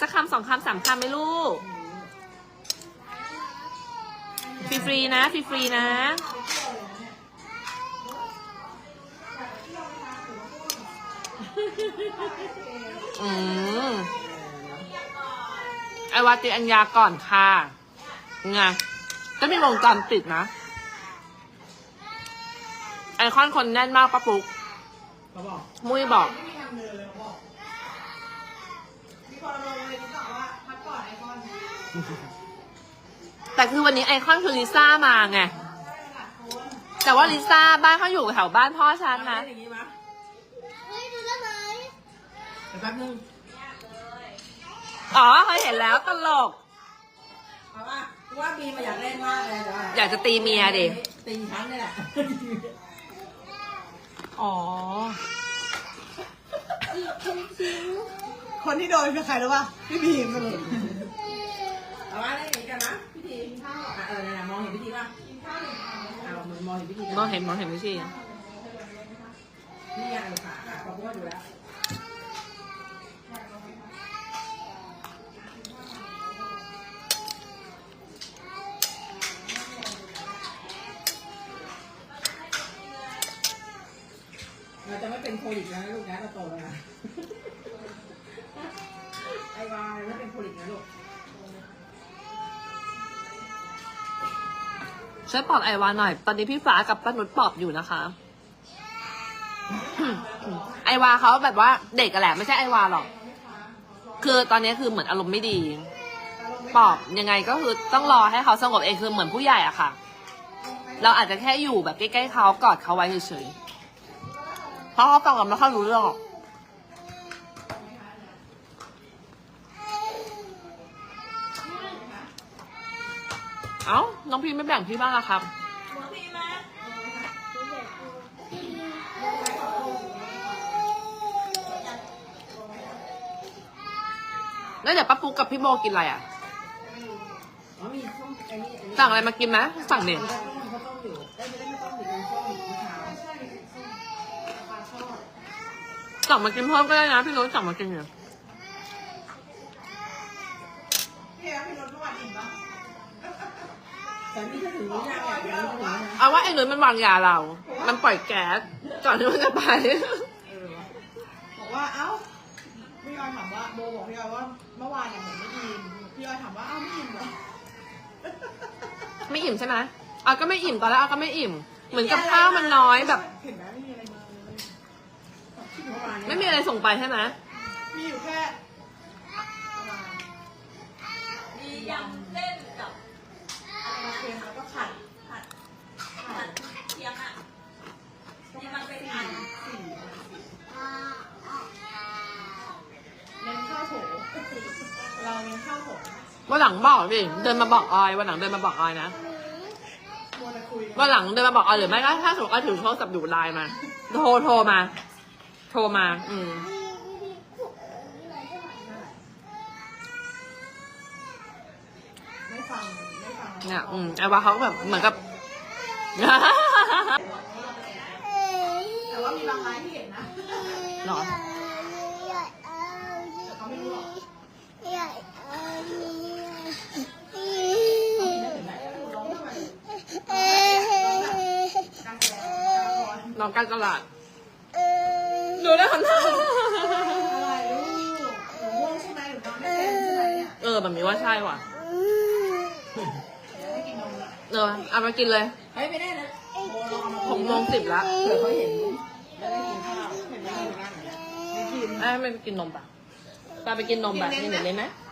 สักคำสองคำสามคำไหมลูก ฟรีฟรีๆนะ ฟรีฟรีๆนะ อืมไอวาติอัญญาก่อนค่ะไงก็มีวงจรปิดนะ ไอคอนคนแน่นมากปะปุ๊ก เขาบอก มุ้ยบอก แต่คือวันนี้ไอคอนคือลิซ่ามาไง แต่ว่าลิซ่าบ้านเขาอยู่แถวบ้านพ่อฉันนะอย่างนี้มั้ยเฮ้ยดูได้ไหมเดี๋ยวแป๊บนึงอ๋อเคยเห็นแล้วตลกเพราะว่าว่าบีมาอยากเล่นมากเลยแต่ว่าอยากจะตีเมียดิตีฉันนี่แหละ อ๋อ คนที่โดนคือใครรู้ป่ะพี่บีมสรุป เอาว่าได้อย่างนี้กันนะพี่ทีกินข้าวอะเออ เนี่ยมองเห็นพี่ทีป่ะกินข้าวหนึ่งคำเอามันมองเห็นพี่ทีมองเห็นมองเห็นไม่ใช่นี่ไงเออค่ะอะขอบคุณดูแล้วเราจะไม่เป็นโควิดแล้วนะลูกนะเราโตแล้วนะ ช่วยปลอบไอวาหน่อย ตอนนี้พี่ฟ้ากับป้านุชปลอบอยู่นะคะ ไอวาเขาแบบว่าเด็กกันแหละไม่ใช่ไอวาหรอก คือตอนนี้คือเหมือนอารมณ์ไม่ดีปลอบยังไงก็คือต้องรอให้เขาสงบเองคือเหมือนผู้ใหญ่อะค่ะ เราอาจจะแค่อยู่แบบใกล้ๆเขากอดเขาไว้เฉยๆเพราะเขาฟังกันไม่ค่อยรู้เรื่องหรอก เอ้า น้องพีไม่แบ่งพี่บ้างอะครับ แล้วเดี๋ยวป้าปุ๊กกับพี่โบกินอะไรอะ สั่งอะไรมากินไหมสั่งเนี่ยสั่งมากินเพิ่มก็ได้นะ พี่นุ้ยสั่งมากินเนี่ยพี่รถทุกวันอิ่มปะ แต่นี่ถ้าถึงนี้นะแบบนี้ถึงนี้นะเอาว่าไอ้นุ้ยมันวางยาเรา มันปล่อยแก๊สก่อนที่มันจะไปบอกว่าเอ้าพี่ออยถามว่าโบบอกพี่ออยว่าเมื่อวานเนี่ยเหมือนไม่อิ่มพี่ออยถามว่าเอ้าไม่อิ่มเหรอไม่อิ่มใช่ไหมเอาก็ไม่อิ่มตอนแรกเอาก็ไม่อิ่ม เหมือนกับข้าวมันน้อยแบบ เห็นไหมไม่มีอะไรมาเลยเมื่อวานเนี่ยไม่มีอะไรส่งไปใช่ไหมมีอยู่แค่ประมาณ มียำ วันหลังบอกดิเดินมาบอกออยวันหลังเดินมาบอกออยนะมัวแต่คุยกันวันหลังเดินมาบอกออยหรือไม่ก็ถ้าสมมติว่าถือโทรศัพท์อยู่ไลน์มา โทรโทรมา โทรมา อืมไม่ฟังไม่ฟังเนี่ยอืมไอ้ว่าเขาแบบเหมือนกับแต่ว่ามีบางรายที่เห็นนะหรอ แต่เขาไม่รู้หรอกการแสดงละคร น้องการตลาดดูได้คนหน้าอะไรลูกหนูง่วงใช่ไหมหรือนอนไม่เป็นใช่ไหมเนี่ยเออแบบนี้ว่าใช่ว่ะ เดี๋ยวให้กินนมละเออเอามากินเลยเฮ้ยไม่ได้นะโบลองเอามาหกโมงสิบละเผื่อเขาเห็นแล้วได้กินข้าวเห็นไหมกินข้าวอย่างเงี้ยไม่กินไอ้ไม่ไปกินนมปะปาไปกินนมแบบนี้เดี๋ยวเลยไหมไ